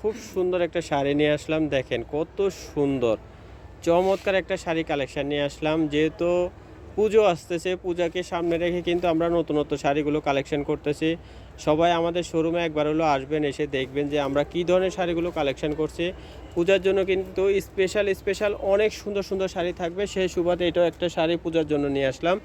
খুব সুন্দর একটা শাড়ি নিয়ে আসলাম, দেখেন কত সুন্দর। চমৎকার একটা শাড়ি কালেকশন নিয়ে আসলাম, যেহেতু পুজো আসতেছে, পূজাকে সামনে রেখে কিন্তু আমরা নতুন নতুন শাড়িগুলো কালেকশন করতেছি। সবাই আমাদের শোরুমে একবার হলো আসবেন, এসে দেখবেন যে আমরা কী ধরনের শাড়িগুলো কালেকশন করছি। পূজার জন্য কিন্তু স্পেশাল স্পেশাল অনেক সুন্দর সুন্দর শাড়ি থাকবে, সেই সুবাদে এটাও একটা শাড়ি পূজার জন্য নিয়ে আসলাম।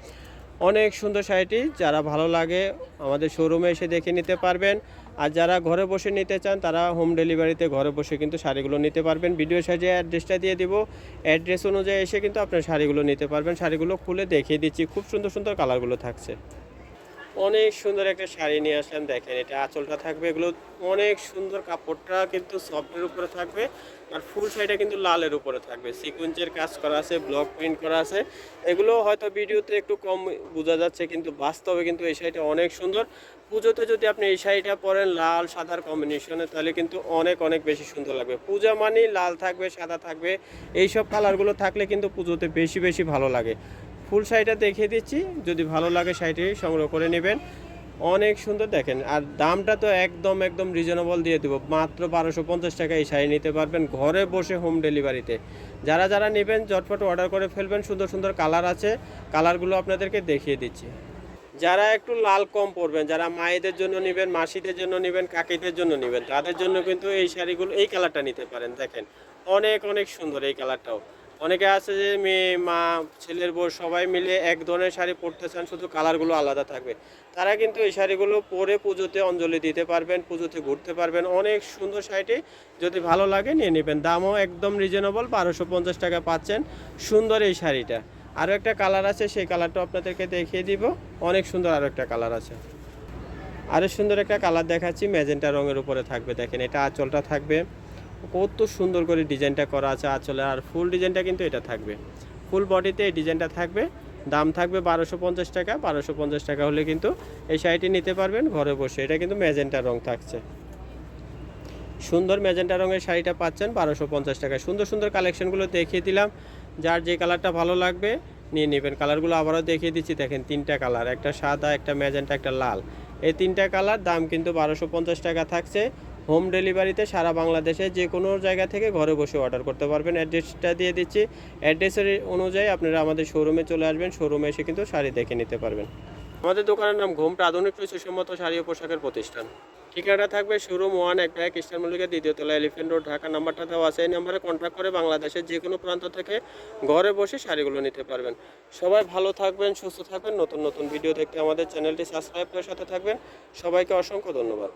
অনেক সুন্দর শাড়িটি, যারা ভালো লাগে আমাদের শোরুমে এসে দেখে নিতে পারবেন। আর যারা ঘরে বসে নিতে চান, তারা হোম ডেলিভারিতে ঘরে বসে কিন্তু শাড়িগুলো নিতে পারবেন। ভিডিও সাইজে অ্যাড্রেসটা দিয়ে দিব। অ্যাড্রেস অনুযায়ী এসে কিন্তু আপনার শাড়িগুলো নিতে পারবেন। শাড়িগুলো খুলে দেখিয়ে দিচ্ছি। খুব সুন্দর সুন্দর কালারগুলো থাকছে। অনেক সুন্দর একটা শাড়ি নিয়ে আসলাম। দেখেন, এটা আঁচলটা থাকবে, এগুলো অনেক সুন্দর কাপড়টা কিন্তু সফটের উপরে থাকবে আর ফুল শাড়িটা কিন্তু লালের উপরে থাকবে। সিকুয়েন্সের কাজ করা আছে, ব্লক প্রিন্ট করা আছে। এগুলো হয়তো ভিডিওতে একটু কম বোঝা যাচ্ছে, কিন্তু বাস্তবে কিন্তু এই শাড়িটা অনেক সুন্দর। পুজোতে যদি আপনি এই শাড়িটা পরেন লাল, সাদার কম্বিনেশনে তাহলে কিন্তু অনেক অনেক বেশি সুন্দর লাগবে। পূজা মানেই লাল থাকবে, সাদা থাকবে, এইসব কালারগুলো থাকলে কিন্তু পুজোতে বেশি বেশি ভালো লাগে। ফুল শাড়িটা দেখিয়ে দিচ্ছি। যদি ভালো লাগে শাড়িটি সংগ্রহ করে নেবেন। অনেক সুন্দর দেখেন। আর দামটা তো একদম একদম রিজনেবল দিয়ে দেবো। মাত্র বারোশো পঞ্চাশ টাকা এই শাড়ি নিতে পারবেন ঘরে বসে হোম ডেলিভারিতে যারা যারা নেবেন, ঝটপট অর্ডার করে ফেলবেন। সুন্দর সুন্দর কালার আছে। কালারগুলো আপনাদেরকে দেখিয়ে দিচ্ছি। যারা একটু লাল কম পরবেন, যারা মায়েদের জন্য নেবেন, মাসিদের জন্য নেবেন, কাকিদের জন্য নেবেন, তাদের জন্য কিন্তু এই শাড়িগুলো, এই কালারটা নিতে পারেন। দেখেন, অনেক অনেক সুন্দর এই কালারটাও অনেকে আছে যে মেয়ে, মা, ছেলের বউ, সবাই মিলে এক ধরনের শাড়ি পরতে চান, শুধু কালারগুলো আলাদা থাকবে। তারা কিন্তু এই শাড়িগুলো পরে পুজোতে অঞ্জলি দিতে পারবেন, পুজোতে ঘুরতে পারবেন। অনেক সুন্দর শাড়িটি যদি ভালো লাগে নিয়ে নেবেন। দামও একদম রিজনেবল বারোশো পঞ্চাশ টাকা পাচ্ছেন সুন্দর এই শাড়িটা। আরও একটা কালার আছে, সেই কালারটা আপনাদেরকে দেখিয়ে দিব। অনেক সুন্দর আরও একটা কালার আছে। আরও সুন্দর একটা কালার দেখাচ্ছি, ম্যাজেন্টা রঙের উপরে থাকবে। দেখেন, এটা আঁচলটা থাকবে। কত সুন্দর করে ডিজাইনটা করা আছে আঁচলে, আর ফুল ডিজাইনটা কিন্তু এটা থাকবে। ফুল বডিতে এই ডিজাইনটা থাকবে, দাম থাকবে বারোশো পঞ্চাশ টাকা, বারোশো পঞ্চাশ টাকা হলে কিন্তু এই শাড়িটি নিতে পারবেন ঘরে বসে। এটা কিন্তু ম্যাজেন্টা রং থাকছে। সুন্দর ম্যাজেন্টা রঙের শাড়িটা পাচ্ছেন বারোশো পঞ্চাশ টাকা সুন্দর সুন্দর কালেকশনগুলো দেখিয়ে দিলাম। যার যে কালারটা ভালো লাগবে নিয়ে নেবেন। কালারগুলো আবারও দেখিয়ে দিচ্ছি। দেখেন তিনটা কালার, একটা সাদা, একটা ম্যাজেন্টা, একটা লাল। এই তিনটা কালার দাম কিন্তু বারোশো পঞ্চাশ টাকা থাকছে। হোম ডেলিভারিতে সারা বাংলাদেশে যে কোনো জায়গা থেকে ঘরে বসে অর্ডার করতে পারবেন। অ্যাড্রেসটা দিয়ে দিচ্ছি। অ্যাড্রেসের অনুযায়ী আপনারা আমাদের শোরুমে চলে আসবেন। শোরুমে এসে কিন্তু শাড়ি দেখে নিতে পারবেন। আমাদের দোকানের নাম ঘুমটা আধুনিক সুসম্মত শাড়ি ও পোশাকের প্রতিষ্ঠান। ঠিকানা থাকবে শোরুম ওয়ান, এক এক ইস্টার মল্লিকের দ্বিতীয় তলা এলিফেন্ট রোড, ঢাকা। নাম্বারটা দেওয়া আছে। এই নাম্বারে কন্ট্যাক্ট করে বাংলাদেশের যে কোনো প্রান্ত থেকে ঘরে বসে শাড়িগুলো নিতে পারবেন। সবাই ভালো থাকবেন, সুস্থ থাকবেন। নতুন নতুন ভিডিও দেখতে আমাদের চ্যানেলটি সাবস্ক্রাইব করে সাথে থাকবেন। সবাইকে অসংখ্য ধন্যবাদ।